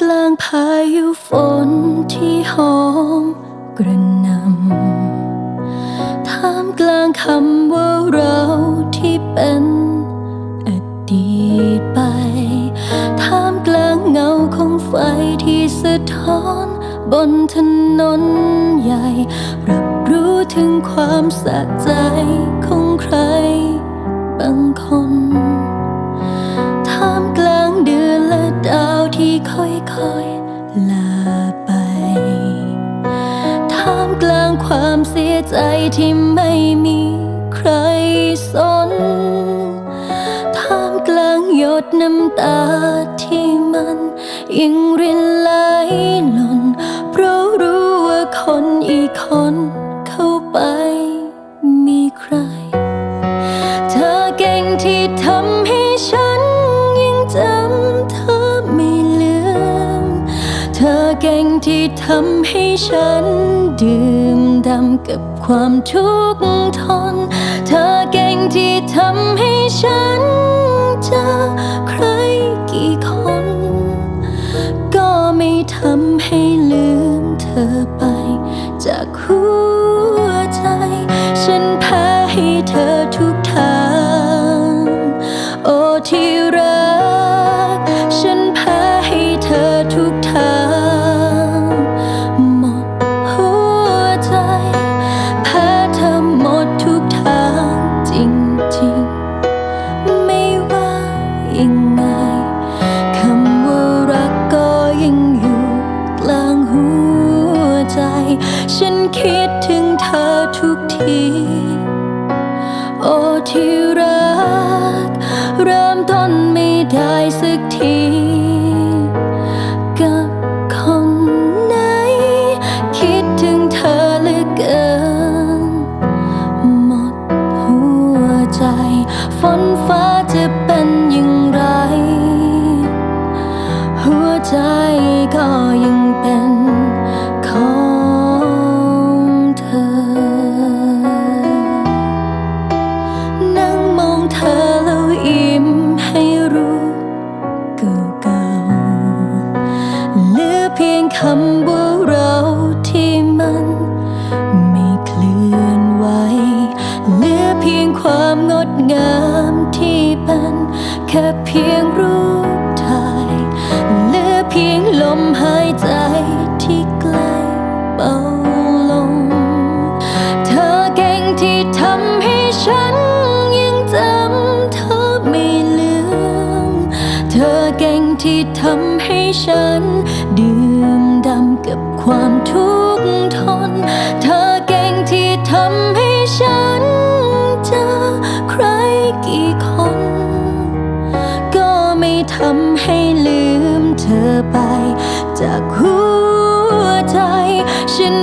กลางพายุฝนที่หอมกระนำท่ามกลางคำว่าเราที่เป็นอดีตไป ท่ามกลางเงาของไฟที่สะท้อนบนถนนใหญ่ รับรู้ถึงความสะใจของใครบางคน ใจที่ไม่มีใครสนท่ามกลางหยดน้ำตาที่มันยังรินไหลหล่น เพราะรู้ว่าคนอีกคนเข้าไปมีใคร เธอเก่งที่ทำให้ฉันยังจำเธอไม่ลืม เธอเก่งที่ทำให้ฉันดื่ม ดำกับความทุกข์ทน เธอเก่งที่ทำให้ฉันเจอใครกี่คน ก็ไม่ทำให้ลืมเธอไปจากหัว โอ้ที่รัก เริ่มต้นไม่ได้สักที กับคนไหน คิดถึงเธอเหลือเกิน หมดหัวใจ ฝนฟ้าจะเป็นอย่างไร หัวใจก็ยัง แค่เพียงรูปถ่ายเหลือเพียงลมหายใจที่ใกล้เบาลง เธอเก่งที่ทำให้ฉันยังจำเธอไม่ลืม เธอเก่งที่ทำให้ฉัน ดื่มด่ำกับความทุกข์ทน เธอเก่งที่ทำให้ฉัน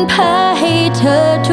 ฉันแพ้ให้เธอทุ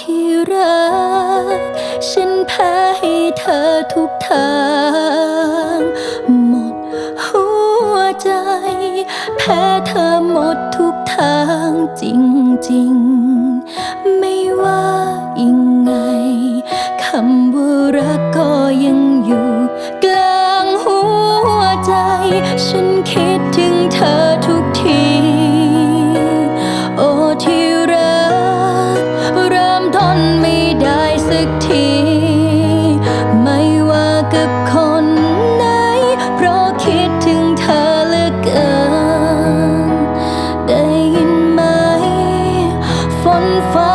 ที่รัก ฉันแพ้ให้เธอทุกทาง หมดหัวใจ แพ้เธอหมดทุกทางจริงๆ ฟ้า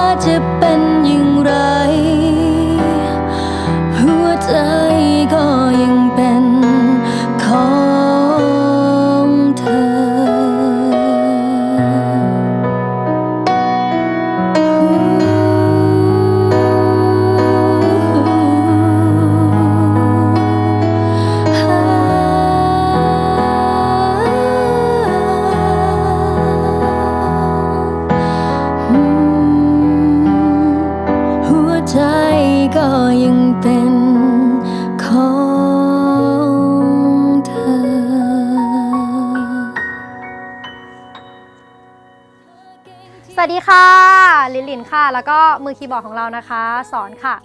วัสดีค่ะ ลินลินค่ะ แล้วก็มือคีย์บอร์ดของเรานะคะ สอนค่ะ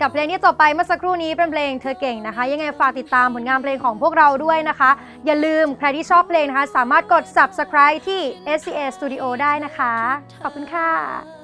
กับเพลงที่จบไปเมื่อสักครู่นี้เป็นเพลงเธอเก่งนะคะ ยังไงฝากติดตามผลงานเพลงของพวกเราด้วยนะคะ อย่าลืมใครที่ชอบเพลงนะคะ สามารถกด subscribe ที่ SCA Studio ได้นะคะ ขอบคุณค่ะ